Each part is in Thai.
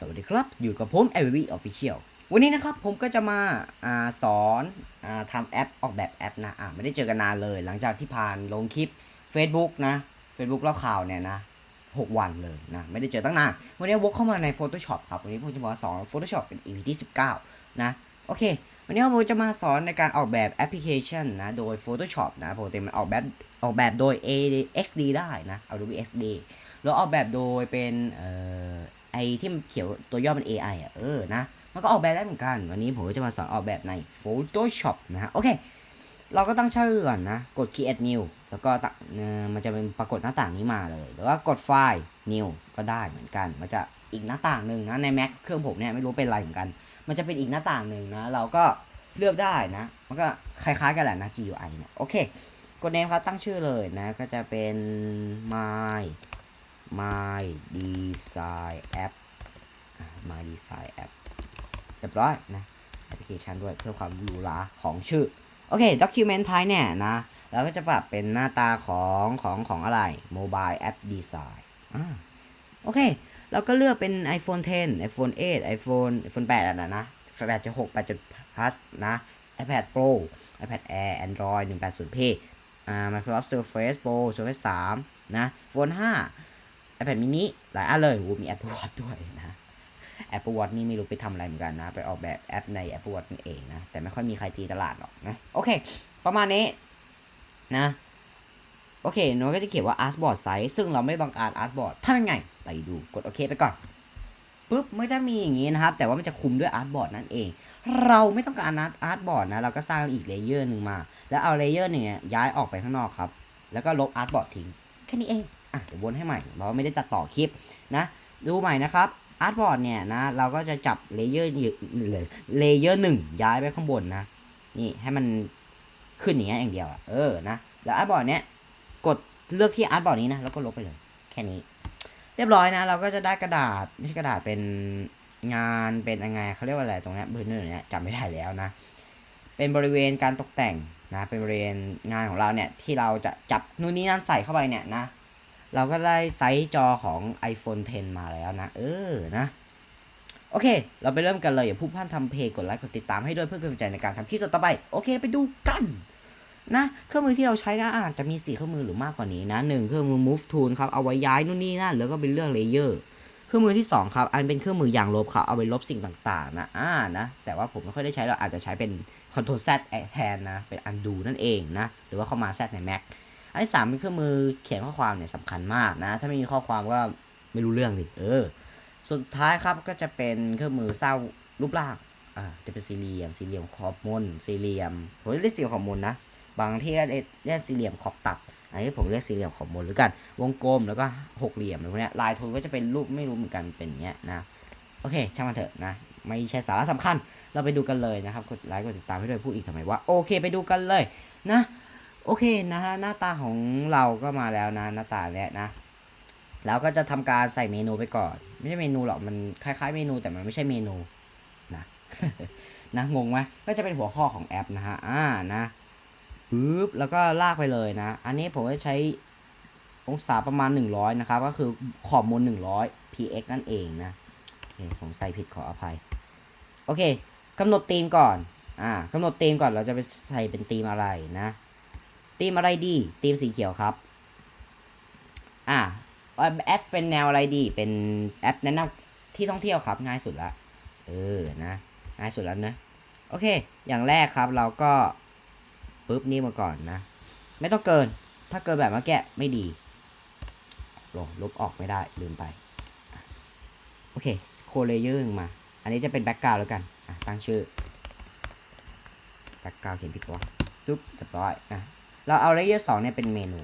สวัสดีครับ อยู่กับผม a v v Official วันนี้นะครับผมก็จะมาอาสอนอาทำแอปออกแบบแอปนะอ่าไม่ได้เจอกันนานเลย หลังจากที่ผ่านลงคลิป Facebook นะ Facebook เล่าข่าวเนี่ยนะ 6 วันเลยนะ ไม่ได้เจอตั้งนาน วันนี้วกเข้ามาใน Photoshop ครับ วันนี้ผมจะมาสอน Photoshop เป็น EP ที่ 19 นะ โอเค วันนี้ผมจะมาสอนในการออกแบบแอปพลิเคชันนะ โดย Photoshop นะปกติมันออกแบบออกแบบโดย AXD ได้นะ Adobe XD แล้วออกแบบโดยเป็นเอ่อ ไอที่มันเขียวตัวย่อเป็น AI อะเออนะมันก็ออกแบบได้เหมือนกัน วันนี้ผมก็จะมาสอนออกแบบใน Photoshop นะฮะโอเค เราก็ตั้งชื่อก่อนนะ กด create new แล้วก็ตั้งเอ่อมันจะเป็นปรากฏหน้าต่างนี้มาเลยแล้วก็กดไฟล์ new ก็ได้เหมือนกัน มันจะอีกหน้าต่างหนึ่งนะใน Mac เครื่องผมเนี่ยไม่รู้เป็นอะไรเหมือนกัน มันจะเป็นอีกหน้าต่างหนึ่งนะ เราก็เลือกได้นะ มันก็คล้ายๆกันแหละนะ GUI เนี่ยโอเค กด name ครับตั้งชื่อเลยนะ ก็จะเป็น my my design app my design app เรียบร้อยนะแอปพลิเคชันด้วยเพื่อความหรูหราของชื่อ โอเค document type เนี่ยนะเราก็จะปรับเป็นหน้าตาของของของอะไร mobile app design อ่าโอเค เราก็เลือกเป็น iPhone 10 iPhone 8 iPhone iPhone 8อะนะนะ8จะ6 8 plus นะ iPad Pro iPad Air Android 180p อ่า Microsoft Surface Pro Surface 3 นะ Phone 5 iPad mini หลายอันเลยโอ้มี Apple Watch ด้วยนะ Apple Watch นี่ไม่รู้ไปทำอะไรเหมือนกันนะ ไปออกแบบแอปใน Apple Watch นั่นเองนะ แต่ไม่ค่อยมีใครตีตลาดหรอกนะ โอเค ประมาณนี้นะ โอเคหนูก็จะเขียนว่า Artboard Size ซึ่งเราไม่ต้องการ Artboard ทำยังไง ไปดู กดโอเคไปก่อนปุ๊บมันจะมีอย่างนี้นะครับ แต่ว่ามันจะคุมด้วย Artboard นั่นเอง เราไม่ต้องการ Art Artboard นะ เราก็สร้างอีกเลเยอร์หนึ่งมา แล้วเอาเลเยอร์เนี่ยย้ายออกไปข้างนอกครับ แล้วก็ลบ Artboard ทิ้ง แค่นี้เอง อะเดี๋ยววนให้ใหม่เพราะว่าไม่ได้ตัดต่อคลิปนะ ดูใหม่นะครับอาร์ตบอร์ดเนี่ยนะ เราก็จะจับเลเยอร์เลยเลเยอร์หนึ่งย้ายไปข้างบนนะ นี่ให้มันขึ้นอย่างเงี้ยอย่างเดียวเออนะ แล้วอาร์ตบอร์ดเนี้ยกดเลือกที่อาร์ตบอร์ดนี้นะ แล้วก็ลบไปเลย แค่นี้ เรียบร้อยนะ เราก็จะได้กระดาษไม่ใช่กระดาษเป็นงานเป็นยังไงเขาเรียกว่าอะไรตรงเนี้ยพื้นเนี้ยจำไม่ได้แล้วนะ เป็นบริเวณการตกแต่งนะ เป็นบริเวณงานของเราเนี่ยที่เราจะจับนู่นนี่นั่นใส่เข้าไปเนี่ยนะ เราก็ได้ไซส์จอของ iPhone 10 มาแล้วนะ เออนะ โอเค เราไปเริ่มกันเลยอย่าพูดพลาดทำเพลงกดไลค์กดติดตามให้ด้วยเพื่อเป็นกำลังใจในการทำคลิปต่อไป โอเคไปดูกันนะเครื่องมือที่เราใช้นะอาจจะมี4เครื่องมือหรือมากกว่านี้นะหนึ่งเครื่องมือ move tool ครับเอาไว้ย้ายนู่นนี่นั่นแล้วก็เป็นเรื่องเลเยอร์เครื่องมือที่2ครับอันเป็นเครื่องมืออย่างลบครับเอาไปลบสิ่งต่างๆ นะอ่านะแต่ว่าผมไม่ค่อยได้ใช้เราอาจจะใช้เป็น control z แทนนะเป็น undo นั่นเองนะหรือว่า command z ใน Mac นที่สามเป็นเครื่องมือเขียนข้อความเนี่ยสำคัญมากนะ ถ้าไม่มีข้อความก็ไม่รู้เรื่องดิเออ สุดท้ายครับก็จะเป็นเครื่องมือสร้างรูปร่างอ่าจะเป็นสี่เหลี่ยมสี่เหลี่ยมขอบมนสี่เหลี่ยมผมเรียกสี่เหลี่ยมขอบมนนะบางที่เรียกสี่เหลี่ยมขอบตัด อันนี้ผมเรียกสี่เหลี่ยมขอบมนหรือกัน วงกลมแล้วก็หกเหลี่ยมอะไรพวกนี้ลายโทนก็จะเป็นรูปไม่รู้เหมือนกันเป็นอย่างเงี้ยนะโอเคช่างมันเถอะนะไม่ใช่สาระสำคัญ เราไปดูกันเลยนะครับกดไลค์กดติดตามให้ด้วยพูดอีกทำไมว่าโอเคไปดูกันเลยนะ โอเคนะฮะหน้าตาของเราก็มาแล้วนะหน้าตาเนี้ยนะแล้วก็จะทำการใส่เมนูไปก่อน ไม่ใช่เมนูหรอกมันคล้ายๆเมนูแต่มันไม่ใช่เมนูนะนะงงไหมก็จะเป็นหัวข้อของแอปนะฮะอ่านะปึ๊บแล้วก็ลากไปเลยนะ อันนี้ผมจะใช้องศาประมาณ 100 นะครับ ก็คือขอบมูล100 px นั่นเองนะเอ้ยผมใส่ผิดขออภัย โอเคกำหนดธีมก่อนอ่ากำหนดธีมก่อนเราจะไปใส่เป็นธีมอะไรนะ ธีมอะไรดีธีมสีเขียวครับ อ่าแอปเป็นแนวอะไรดี เป็นแอปแนะนำที่ท่องเที่ยวครับ ง่ายสุดละ เออ นะ ง่ายสุดแล้วนะ โอเค อย่างแรกครับเราก็ปุ๊บนี่มาก่อนนะ ไม่ต้องเกิน ถ้าเกินแบบเมื่อกี้ไม่ดีลบลบออกไม่ได้ ลืมไป โอเค โคเลเยอร์มา อันนี้จะเป็นแบ็กกราวแล้วกัน ตั้งชื่อ แบ็กกราวเขียนผิดปะวะปุ๊บเรียบร้อยนะ เราเอาเลเยอร์สองเนี่ยเป็นเมนู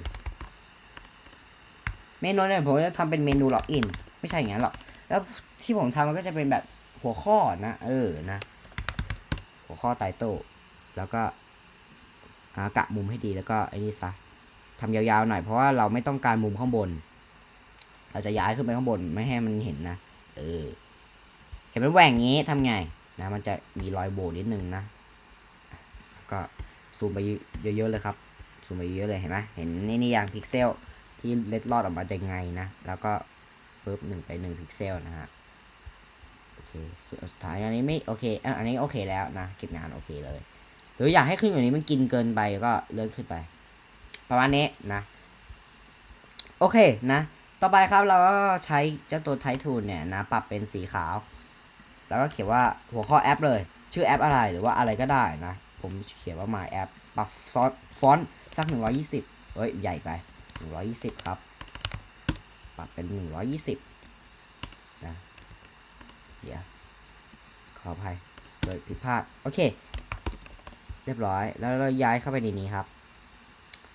เมนูเนี่ยผมจะทำเป็นเมนูล็อกอินไม่ใช่อย่างนั้นหรอกแล้วที่ผมทำมันก็จะเป็นแบบหัวข้อนะ เออนะ หัวข้อไตโต้แล้วก็กะมุมให้ดีแล้วก็ไอ้นี่ซะทำยาวๆหน่อยเพราะว่าเราไม่ต้องการมุมข้างบน เราจะย้ายขึ้นไปข้างบนไม่ให้มันเห็นนะเออเห็นมันแหว่งงี้ทำไงนะมันจะมีรอยโบนิดนึงนะก็ซูมไปเยอะๆเลยครับ ซูมไปเยอะเลยเห็นไหมเห็นนี่นี่อย่างพิกเซลที่เล็ดลอดออกมาได้ไงนะ แล้วก็ปึ๊บหนึ่งไปหนึ่งพิกเซลนะฮะสุดสุดท้ายอันนี้ไม่โอเคอันนี้โอเคแล้วนะ เก็บงานโอเคเลย หรืออยากให้ขึ้นกว่านี้มันกินเกินไปก็เลื่อนขึ้นไป ประมาณนี้นะ โอเคนะ ต่อไปครับเราก็ใช้เจ้าตัวไททูนเนี่ยนะ ปรับเป็นสีขาว แล้วก็เขียนว่าหัวข้อแอปเลย ชื่อแอปอะไรหรือว่าอะไรก็ได้นะ ผมเขียนว่า my app ปรับซอสฟอนต์สัก 120เอ้ย ใหญ่ไป 120 ครับ ปรับเป็น 120 นะ เดี๋ยว ขออภัยเลยผิดพลาด โอเค เรียบร้อย แล้วเราย้ายเข้าไปในนี้ครับ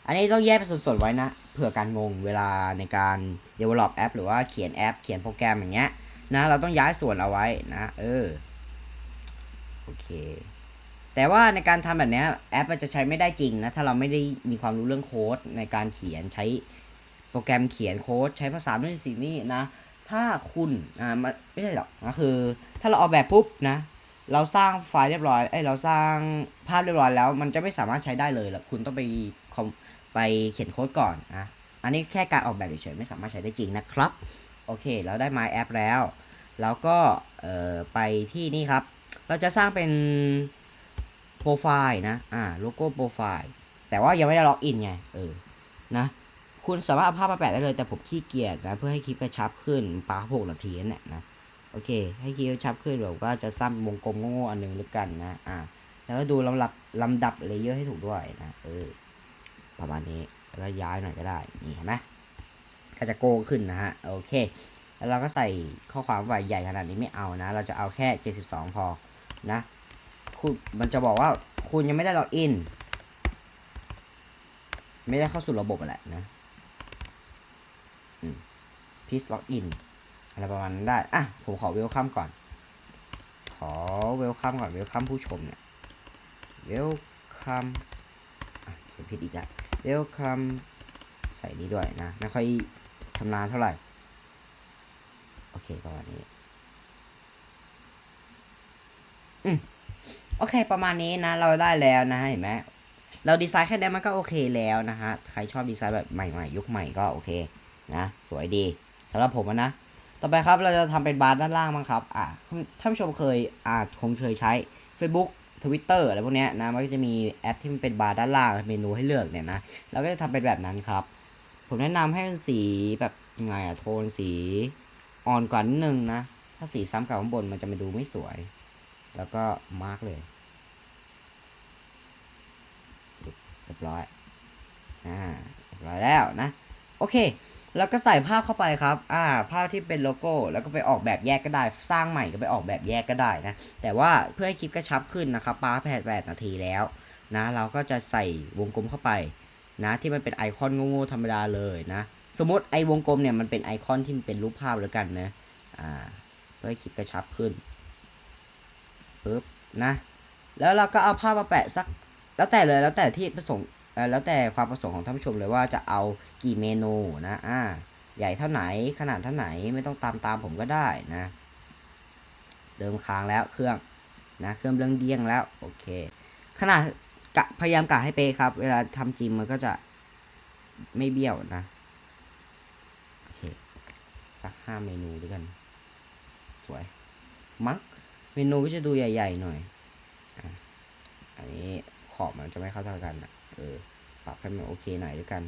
อันนี้ต้องแยกเป็นส่วนๆไว้นะ เผื่อการงงเวลาในการ develop แอป หรือว่าเขียนแอป เขียนโปรแกรมอย่างเงี้ยนะ เราต้องย้ายส่วนเอาไว้นะ เออ โอเค แต่ว่าในการทำแบบนี้แอปมันจะใช้ไม่ได้จริงนะ ถ้าเราไม่ได้มีความรู้เรื่องโค้ดในการเขียนใช้โปรแกรมเขียนโค้ดใช้ภาษาโน่นสิ่นี้นะ ถ้าคุณอ่ามันไม่ใช่หรอกนะคือ ถ้าเราออกแบบปุ๊บนะ เราสร้างไฟล์เรียบร้อยเอ้ยเราสร้างภาพเรียบร้อยแล้ว มันจะไม่สามารถใช้ได้เลยหรอกคุณต้องไปไปเขียนโค้ดก่อนนะอันนี้แค่การออกแบบเฉยๆไม่สามารถใช้ได้จริงนะครับ โอเค เราได้ My App แล้ว แล้วก็เอ่อไปที่นี่ครับ เราจะสร้างเป็น โปรไฟล์นะ อ่า โลโก้โปรไฟล์ แต่ว่ายังไม่ได้ล็อกอินไง เออ นะ คุณสามารถเอาภาพมาแปะได้เลย แต่ผมขี้เกียจนะ เพื่อให้คลิปกระชับขึ้นปาหกนาทีนั่นแหละนะ โอเค ให้คลิปกระชับขึ้นผมก็จะสร้างวงกลมโง่ๆอันหนึงแล้วกันนะ อ่า แล้วก็ดูลำดับลำดับเลเยอร์ให้ถูกด้วยนะ เออ ประมาณนี้ แล้วก็ย้ายหน่อยก็ได้ นี่เห็นไหมก็จะโก้ขึ้นนะฮะ โอเค แล้วเราก็ใส่ข้อความว่าใหญ่ขนาดนี้ไม่เอานะ เราจะเอาแค่ 72 พอ นะ คุณมันจะบอกว่าคุณยังไม่ได้ล็อกอิน ไม่ได้เข้าสู่ระบบอะแหละนะอืม please log in อะไรประมาณนั้นได้ อะ ผมขอเวลคัมก่อน ขอเวลคัมก่อนเวลคัมผู้ชมเนี่ยเวลคัมอะเขียนผิดอีกแล้วเวลคัมใส่นี้ด้วยนะ ไม่ค่อยชำนาญเท่าไหร่ โอเคประมาณนี้ อืม โอเค ประมาณนี้นะ เราได้แล้วนะเห็นไหมเราดีไซน์แค่นี้มันก็โอเคแล้วนะฮะ ใครชอบดีไซน์แบบใหม่ๆ ยุคใหม่ก็โอเคนะ สวยดีสำหรับผมนะ ต่อไปครับเราจะทำเป็นบาร์ด้านล่างมั้งครับ อ่าท่านผู้ชมเคยอ่าคงเคยใช้ Facebook Twitter อะไรพวกเนี้ยนะ มันก็จะมีแอปที่มันเป็นบาร์ด้านล่างเมนูให้เลือกเนี่ยนะเราก็จะทำเป็นแบบนั้นครับ ผมแนะนำให้เป็นสีแบบยังไงอะโทนสีอ่อนกว่านิดนึงนะ ถ้าสีซ้ำกับข้างบนมันจะมาดูไม่สวย แล้วก็มาร์กเลยเรียบร้อยอ่าเรียบร้อยแล้วนะ โอเค แล้วก็ใส่ภาพเข้าไปครับ อ่า ภาพที่เป็นโลโก้ แล้วก็ไปออกแบบแยกก็ได้ สร้างใหม่ก็ไปออกแบบแยกก็ได้นะ แต่ว่าเพื่อให้คลิปกระชับขึ้นนะครับป้าแปดแปดนาทีแล้วนะ เราก็จะใส่วงกลมเข้าไปนะที่มันเป็นไอคอนโง่ๆธรรมดาเลยนะ สมมติไอวงกลมเนี่ยมันเป็นไอคอนที่มันเป็นรูปภาพแล้วกันนะ อ่า เพื่อให้คลิปกระชับขึ้น ปึ๊บนะ แล้วเราก็เอาภาพมาแปะสัก แล้วแต่เลยแล้วแต่ที่ประสงค์แล้วแต่ความประสงค์ของท่านผู้ชมเลยว่าจะเอากี่เมนูนะอ่าใหญ่เท่าไหนขนาดเท่าไหนไม่ต้องตามตามผมก็ได้นะเดิมค้างแล้วเครื่องนะเครื่องเรื่องเดี้ยงแล้วโอเค ขนาดกะพยายามกะให้เป๊ะครับ เวลาทำจิมมันก็จะไม่เบี้ยวนะโอเคสักห้าเมนูด้วยกัน สวยมั้ง เมนูก็จะดูใหญ่ ๆ หน่อยอันนี้ขอบมันจะไม่เข้าเท่ากันอะเออปรับให้มันโอเคหน่อยด้วยกัน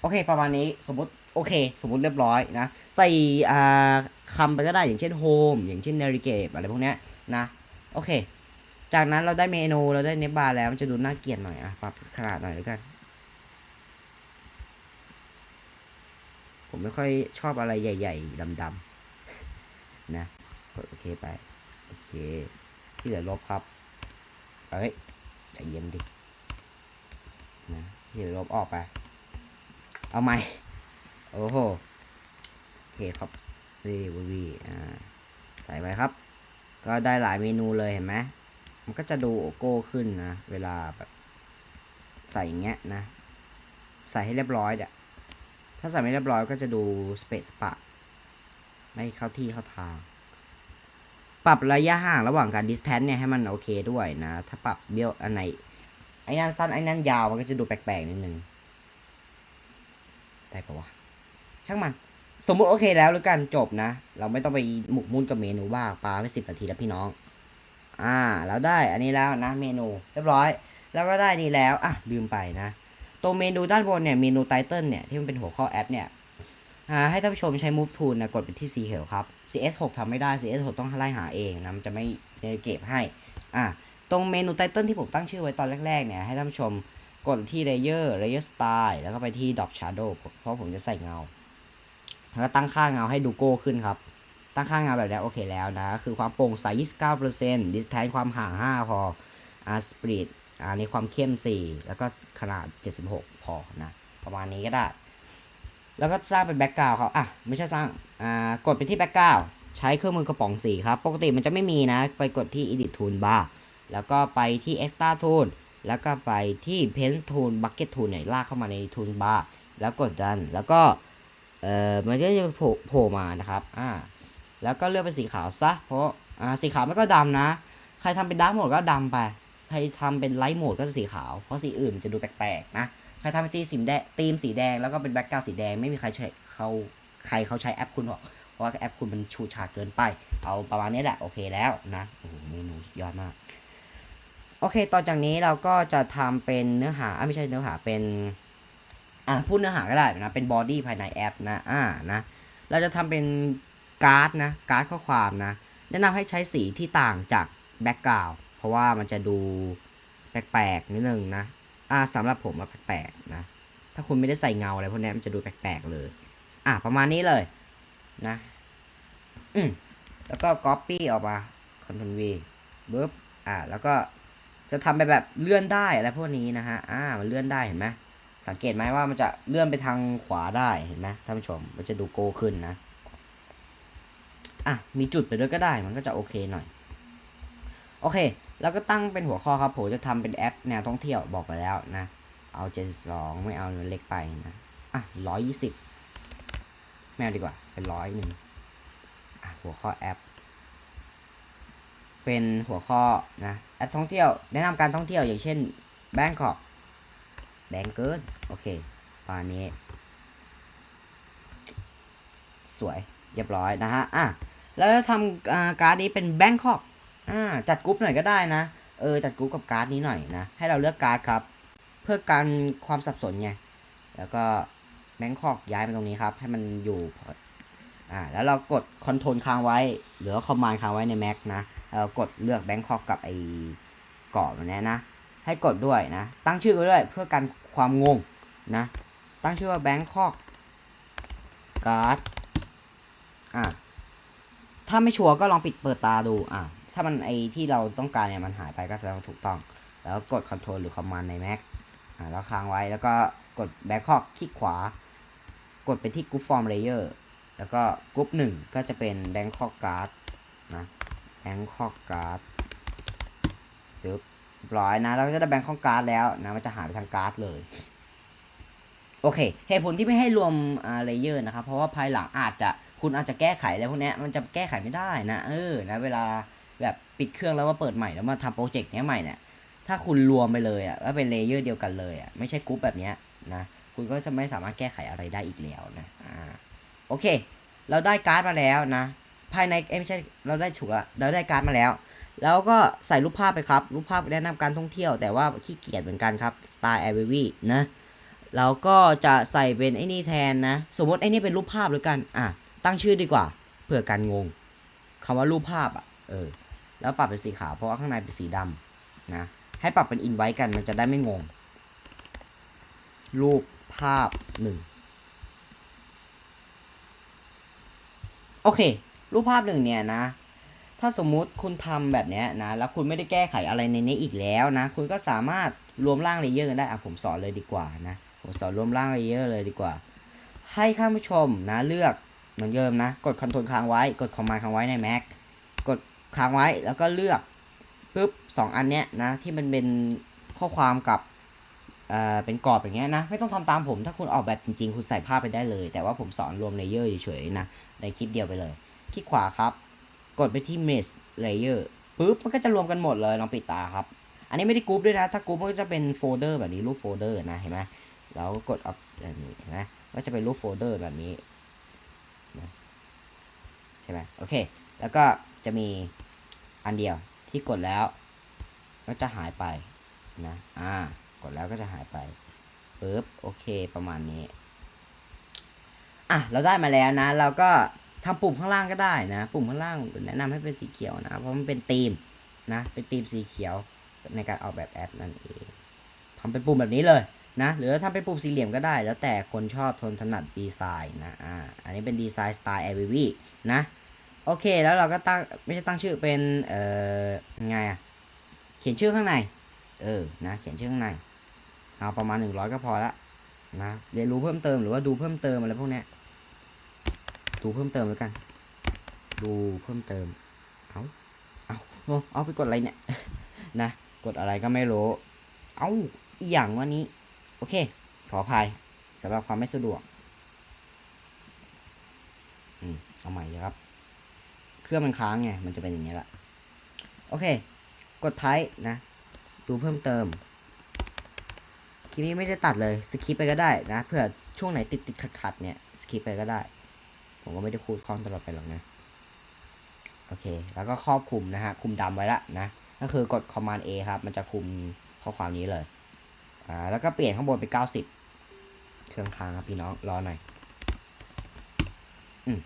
โอเคประมาณนี้สมมติโอเค สมมติเรียบร้อยนะใส่อ่าคำไปก็ได้อย่างเช่น home อย่างเช่น navigate อะไรพวกเนี้ยนะโอเค จากนั้นเราได้เมนูเราได้เนบาร์แล้วมันจะดูน่าเกลียดหน่อยอะปรับขนาดหน่อยแล้วยกันผมไม่ค่อยชอบอะไรใหญ่ ๆดำๆนะกดโอเคไป ที่เหลือลบครับเอ้ยใจเย็นดิ นะที่เหลือลบออกไป เอาใหม่ โอ้โห โอเคครับวีวีอ่า ใส่ไปครับ ก็ได้หลายเมนูเลยเห็นไหม มันก็จะดูโอโก้ขึ้นนะ เวลาแบบใส่อย่างเงี้ยนะ ใส่ให้เรียบร้อยเดี๋ยถ้าใส่ไม่เรียบร้อยก็จะดูสเปซสปะ ไม่เข้าที่เข้าทาง ปรับระยะห่างระหว่างการ distance เนี่ยให้มันโอเคด้วยนะ ถ้าปรับเบี้ยวอันไหนไอ้นั่นสั้นไอ้นั่นยาวมันก็จะดูแปลกๆนิดนึงได้ปะวะช่างมัน สมมุติโอเคแล้วหรือกันจบนะ เราไม่ต้องไปหมกมุ่นกับเมนูบ้างปาไปสิบนาทีแล้วพี่น้อง อ่าแล้วได้อันนี้แล้วนะเมนูเรียบร้อย แล้วก็ได้นี่แล้วอะลืมไปนะตรงเมนูด้านบนเนี่ยเมนูไตเติลเนี่ยที่มันเป็นหัวข้อแอปเนี่ย ให้ท่านผู้ชมใช้ move tool นะกดไปที่ C เขียวครับ CS 6ทำไม่ได้ CS 6ต้องไล่หาเองนะมันจะไม่เนเก็บให้อ่าตรงเมนูไตเติลที่ผมตั้งชื่อไว้ตอนแรกๆเนี่ยให้ท่านผู้ชมกดที่ layer layer style แล้วก็ไปที่ dot shadow เพราะผมจะใส่เงา แล้วตั้งค่าเงาให้ดูโก้ขึ้นครับ ตั้งค่าเงาแบบนี้โอเคแล้วนะ คือความโปร่งใส 29% distance ความห่าง 5 พออ่า speed อ่าในความเข้ม 4 แล้วก็ขนาด 76 พอนะ ประมาณนี้ก็ได้ แล้วก็สร้างเป็นแบ็กกราวครับอะไม่ใช่สร้างอ่ากดไปที่แบ็กกราวใช้เครื่องมือกระป๋องสีครับ ปกติมันจะไม่มีนะ ไปกดที่ edit tool bar แล้วก็ไปที่ extra tool แล้วก็ไปที่ pen tool bucket tool เนี่ยลากเข้ามาใน tool bar แล้วกดดัน แล้วก็เอ่อมันก็จะโผล่มานะครับอ่าแล้วก็เลือกเป็นสีขาวซะ เพราะอ่าสีขาวมันก็ดำนะ ใครทำเป็นดาร์กโหมดก็ดำไป ใครทำเป็นไลท์โหมดก็จะสีขาว เพราะสีอื่นมันจะดูแปลกๆนะ ครทำเป็นตีสีแดงตีมสีแดงแล้วก็เป็นแบ็กกราวสีแดงไม่มีใครใช้เขาใครเขาใช้แอปคุณหรอกเพราะว่าแอปคุณมันชูชาเกินไป เอาประมาณนี้แหละโอเคแล้วนะโอ้โหเมนูยอดมาก โอเคต่อจากนี้เราก็จะทำเป็นเนื้อหาอไม่ใช่เนื้อหาเป็นอะพูดเนื้อหาก็ได้นะเป็นบอดี้ภายในแอปนะอ่านะเราจะทำเป็นการ์ดนะการ์ดข้อความนะแนะนำให้ใช้สีที่ต่างจากแบ็กกราวเพราะว่ามันจะดูแปลกๆนิดนึงนะ อ่าสำหรับผมอะแปลกๆนะ ถ้าคุณไม่ได้ใส่เงาอะไรพวกนี้มันจะดูแปลกๆเลย อะประมาณนี้เลยนะ อืมแล้วก็ Copy ออกมา Ctrl V ปึ๊บอ่า แล้วก็จะทำไปแบบเลื่อนได้อะไรพวกนี้นะฮะ อ่า มันเลื่อนได้เห็นไหมสังเกตไหมว่ามันจะเลื่อนไปทางขวาได้เห็นไหมท่านผู้ชม มันจะดูโกขึ้นนะ อะ มีจุดไปด้วยก็ได้ มันก็จะโอเคหน่อย โอเค แล้วก็ตั้งเป็นหัวข้อครับผมจะทำเป็นแอปแนวท่องเที่ยวบอกไปแล้วนะ เอา 72 ไม่เอาเล็กไปนะ อะ 120 ไม่เอาดีกว่า เป็นร้อยหนึ่งอะหัวข้อแอป เป็นหัวข้อนะแอปท่องเที่ยว แนะนำการท่องเที่ยวอย่างเช่นแบงกอกแบงเกินโอเคประมาณนี้ สวยเรียบร้อยนะฮะอะแล้วทำการ์ดนี้เป็นแบงคอก อ่าจัดกรุ๊ปหน่อยก็ได้นะ เออจัดกรุ๊ปกับการ์ดนี้หน่อยนะ ให้เราเลือกการ์ดครับ เพื่อการความสับสนไง แล้วก็แบงคอกย้ายมาตรงนี้ครับ ให้มันอยู่ อ่า แล้วเรากดคอนโทรลค้างไว้ หรือคอมมานด์ค้างไว้ใน Mac นะเรากดเลือกแบงคอกกับไอ้เกาะมันเนี้ยนะ ให้กดด้วยนะ ตั้งชื่อไว้ด้วยเพื่อการความงงนะ ตั้งชื่อว่าแบงคอกการ์ด อ่าถ้าไม่ชัวร์ก็ลองปิดเปิดตาดู อ่า ถ้ามันไอที่เราต้องการเนี่ยมันหายไปก็แสดงว่าถูกต้อง แล้วกด Ctrl หรือ Command ใน Mac อ่าแล้วค้างไว้แล้วก็กด Bangkok คลิกขวา กดไปที่ Group Form Layer แล้วก็ Group 1ก็จะเป็น Bangkok Card นะ Bangkok Card จบเรียบร้อยนะ เราก็จะได้ Bangkok Card แล้วนะ มันจะหายไปทางการ์ดเลย โอเค เหตุผลที่ไม่ให้รวมอ่าเลเยอร์นะครับ เพราะว่าภายหลังอาจจะคุณอาจจะแก้ไขอะไรพวกนี้มันจะแก้ไขไม่ได้นะ เออ นะ เวลา แบบปิดเครื่องแล้วมาเปิดใหม่แล้วมาทำโปรเจกต์เนี้ยใหม่เนี่ยถ้าคุณรวมไปเลยอะว่าเป็นเลเยอร์เดียวกันเลยอะไม่ใช่กรุ๊ปแบบเนี้ยนะคุณก็จะไม่สามารถแก้ไขอะไรได้อีกแล้วนะอ่าโอเค เราได้การ์ดมาแล้วนะภายในเอ้ไม่ใช่เราได้ฉุกละเราได้การ์ดมาแล้ว แล้วก็ใส่รูปภาพไปครับ รูปภาพแนะนำการท่องเที่ยวแต่ว่าขี้เกียจเหมือนกันครับ Star a i r w a y นะเราก็จะใส่เป็นไอ้นี่แทนนะ สมมติไอ้นี่เป็นรูปภาพหรือกันอะตั้งชื่อดีกว่าเผื่อการงงคำว่ารูปภาพอะเออ แล้วปรับเป็นสีขาวเพราะว่าข้างในเป็นสีดำนะให้ปรับเป็นอินไว้กันมันจะได้ไม่งง รูปภาพหนึ่งโอเค รูปภาพหนึ่งเนี่ยนะ ถ้าสมมุติคุณทำแบบนี้นะ แล้วคุณไม่ได้แก้ไขอะไรในนี้อีกแล้วนะ คุณก็สามารถรวมร่างเลเยอร์กันได้ อะผมสอนเลยดีกว่านะ ผมสอนรวมร่างเลเยอร์เลยดีกว่า ให้ข้าผู้ชมนะเลือกเหมือนเดิมนะ กดคอนโทรลค้างไว้ กดคอมมานด์ค้างไว้ใน Mac ค้างไว้แล้วก็เลือกปุ๊บสองอันเนี้ยนะที่มันเป็นข้อความกับเอ่อเป็นกรอบอย่างเงี้ยนะ ไม่ต้องทำตามผมถ้าคุณออกแบบจริงๆ คุณใส่ภาพไปได้เลย แต่ว่าผมสอนรวมเลเยอร์เฉยๆนะในคลิปเดียวไปเลย คลิกขวาครับ กดไปที่ Mesh Layer ปุ๊บมันก็จะรวมกันหมดเลยลองปิดตาครับ อันนี้ไม่ได้กรุ๊ปด้วยนะ ถ้ากรุ๊ปมันก็จะเป็นโฟลเดอร์แบบนี้รูปโฟลเดอร์นะเห็นไหมแล้วก็กดอัพแบบนี้เห็นไหมก็จะเป็นรูปโฟลเดอร์แบบนี้ใช่ไหมโอเค แล้วก็จะมี อันเดียวที่กดแล้วก็จะหายไปนะอ่ากดแล้วก็จะหายไปปึ๊บโอเคประมาณนี้อะเราได้มาแล้วนะ เราก็ทำปุ่มข้างล่างก็ได้นะ ปุ่มข้างล่างแนะนำให้เป็นสีเขียวนะ เพราะมันเป็นธีมนะ เป็นธีมสีเขียวในการออกแบบแอปนั่นเองทำเป็นปุ่มแบบนี้เลยนะ หรือทำเป็นปุ่มสี่เหลี่ยมก็ได้ แล้วแต่คนชอบทนถนัดดีไซน์นะ อ่า อันนี้เป็นดีไซน์สไตล์ a v v นะ โอเค แล้วเราก็ตั้งไม่ใช่ตั้งชื่อเป็น เอ่อยังไงอะเขียนชื่อข้างใน เออ นะ เขียนชื่อข้างใน เอาประมาณหนึ่งร้อยก็พอละ นะ เรียนรู้เพิ่มเติมหรือว่าดูเพิ่มเติมอะไรพวกเนี้ย ดูเพิ่มเติมแล้วกัน ดูเพิ่มเติม เอาเอาเอาเอาไปกดอะไรเนี่ย นะ กดอะไรก็ไม่รู้ เอาอีหยังวันนี้ โอเค ขออภัยสำหรับความไม่สะดวก อืม เอาใหม่ครับ เครื่องมันค้างไง มันจะเป็นอย่างนี้แหละ โอเค กดไทป์นะ ดูเพิ่มเติม คลิปนี้ไม่ได้ตัดเลย สคิปไปก็ได้นะเพื่อช่วงไหนติดติดขัดขัดๆเนี่ย สคิปไปก็ได้ ผมก็ไม่ได้คูดคล้องตลอดไปหรอกนะ โอเค แล้วก็ครอบคุมนะฮะ คุมดำไว้ละนะ ก็คือกด Command A ครับ มันจะคุมข้อความนี้เลย อ่า แล้วก็เปลี่ยนข้างบนเป็น 90 เครื่องค้างครับพี่น้อง รอหน่อย อืม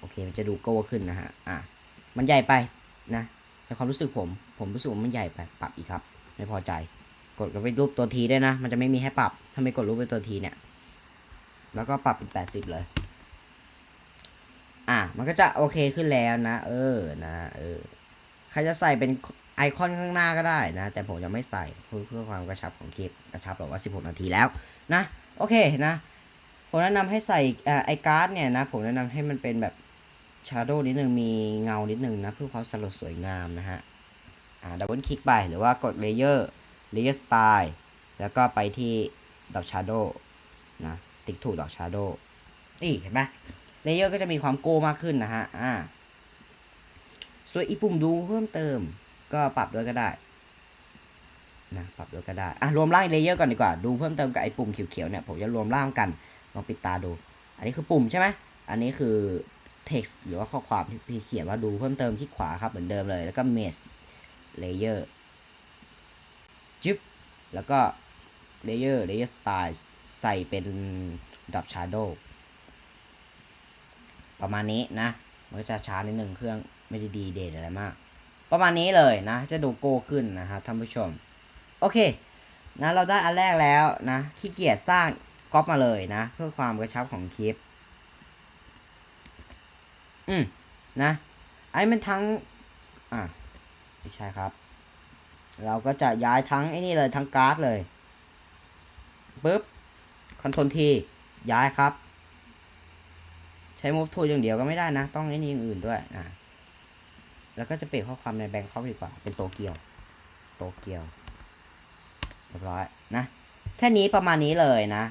โอเค มันจะดูโก้ขึ้นนะฮะ อะ มันใหญ่ไปนะในความรู้สึกผม ผมรู้สึกว่ามันใหญ่ไป ปรับอีกครับ ไม่พอใจ กดกันเป็นรูปตัวทีได้วยนะ มันจะไม่มีให้ปรับ ถ้าไม่กดรูปเป็นตัวทีเนี่ย แล้วก็ปรับเป็น80เลย อะ มันก็จะโอเคขึ้นแล้วนะ เออ นะ เออ ใครจะใส่เป็นไอคอนข้างหน้าก็ได้นะ แต่ผมจะไม่ใส่เพื่อเพื่อความกระชับของคลิป กระชับแบบว่า 16 นาทีแล้วนะ โอเคนะ ผมแนะนำให้ใส่อไอการ์ดเนี่ยนะ ผมแนะนำให้มันเป็นแบบ ชาร์โดนิดนึงมีเงานิดนึงนะเพื่อความสลดสวยงามนะฮะอ่าดับเบิลคลิกไปหรือว่ากดเลเยอร์เลเยอร์สไตล์แล้วก็ไปที่ดอกชาร์โดนะติ๊กถูกดอกชาร์โดนี่เห็นไหมเลเยอร์ก็จะมีความโก้มากขึ้นนะฮะอ่าส่วนอีปุ่มดูเพิ่มเติมก็ปรับด้วยก็ได้นะปรับด้วยก็ได้อะรวมร่างเลเยอร์ก่อนดีกว่าดูเพิ่มเติมกับไอ้ปุ่มเขียวๆเนี่ยผมจะรวมร่างกันลองปิดตาดู อันนี้คือปุ่มใช่ไหมอันนี้คือ text หรือว่าข้อความที่พี่เขียนว่าดูเพิ่มเติมที่ขวาครับเหมือนเดิมเลย แล้วก็ mesh layer จึ๊บแล้วก็ layer layer style ใส่เป็น drop shadow ประมาณนี้นะ มันก็จะช้านิดหนึ่งเครื่องไม่ได้ดีเด่นอะไรมาก ประมาณนี้เลยนะ จะดูโก้ขึ้นนะฮะท่านผู้ชม โอเค นะเราได้อันแรกแล้วนะขี้เกียจสร้างก๊อปมาเลยนะ เพื่อความกระชับของคลิป อืมนะอันนี้มันทั้ง อะไม่ใช่ครับ เราก็จะย้ายทั้งไอ้นี่เลยทั้งการ์ดเลยปุ๊บคอนโทรลทีย้ายครับ ใช้ move tool อย่างเดียวก็ไม่ได้นะ ต้องไอ้นี่อย่างอื่นด้วยนะแล้วก็จะเปลี่ยนข้อความในแบงค์คอกดีกว่า เป็นโตเกียว โตเกียวเรียบร้อยนะ แค่นี้ประมาณนี้เลยนะ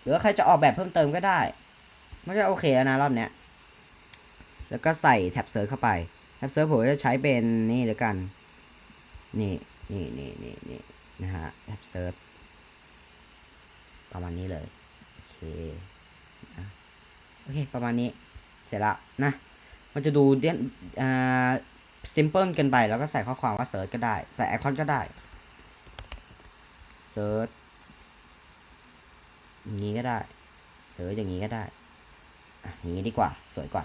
หรือใครจะออกแบบเพิ่มเติมก็ได้ มันก็โอเคแล้วนะรอบเนี้ย แล้วก็ใส่แท็บเซิร์ชเข้าไปแท็บเซิร์ชผมจะใช้เป็นนี่แล้วกัน นี่นี่นี่นี่นี่นะฮะแท็บเซิร์ชประมาณนี้เลย โอเคนะโอเค ประมาณนี้เสร็จละนะ มันจะดูเด่นอ่าซิมเพิลกินไป แล้วก็ใส่ข้อความว่าเซิร์ชก็ได้ ใส่ไอคอนก็ได้เซิร์ชอย่างนี้ก็ได้ หรืออย่างนี้ก็ได้ อะอย่างนี้ดีกว่า สวยกว่า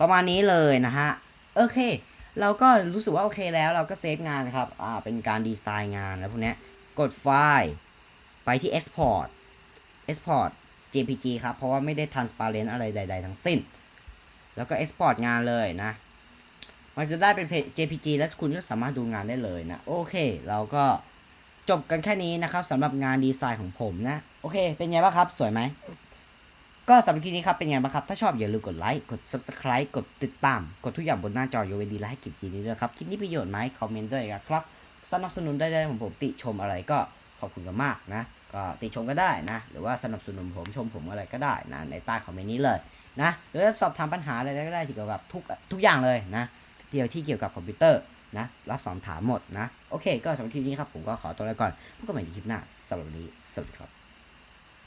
ประมาณนี้เลยนะฮะ โอเค เราก็รู้สึกว่าโอเคแล้วเราก็เซฟงานนะครับ อ่า เป็นการดีไซน์งานแล้วพวกนี้กดไฟล์ไปที่ export export jpg ครับ เพราะว่าไม่ได้ transparent อะไรใด ๆ ทั้งสิ้น แล้วก็ export งานเลยนะ มันจะได้เป็น JPG และคุณก็สามารถดูงานได้เลยนะ โอเค เราก็จบกันแค่นี้นะครับสำหรับงานดีไซน์ของผมนะ โอเค เป็นไงบ้างครับ สวยไหม ก็สำหรับคลิปนี้ครับเป็นไงบ้างครับ ถ้าชอบอย่าลืมกดไลค์กด subscribe กดติดตาม กดทุกอย่างบนหน้าจอยกเว้นดีไลค์ให้คลิปนี้ด้วยครับ คลิปนี้ประโยชน์ไหมคอมเมนต์ด้วยนะครับสนับสนุนได้ได้ผมผมติชมอะไรก็ขอบคุณกันมากนะ ก็ติชมก็ได้นะ หรือว่าสนับสนุนผมชมผมอะไรก็ได้นะในใต้คอมเมนต์นี้เลยนะหรือสอบถามปัญหาอะไรก็ได้ที่เกี่ยวกับทุกทุกอย่างเลยนะเดียวที่เกี่ยวกับคอมพิวเตอร์นะรับสอบถามหมดนะโอเค ก็สำหรับคลิปนี้ครับผมก็ขอตัวลาไปก่อนพบกันใหม่ในคลิปหน้าสำหรับวันนี้สวัสดีครับ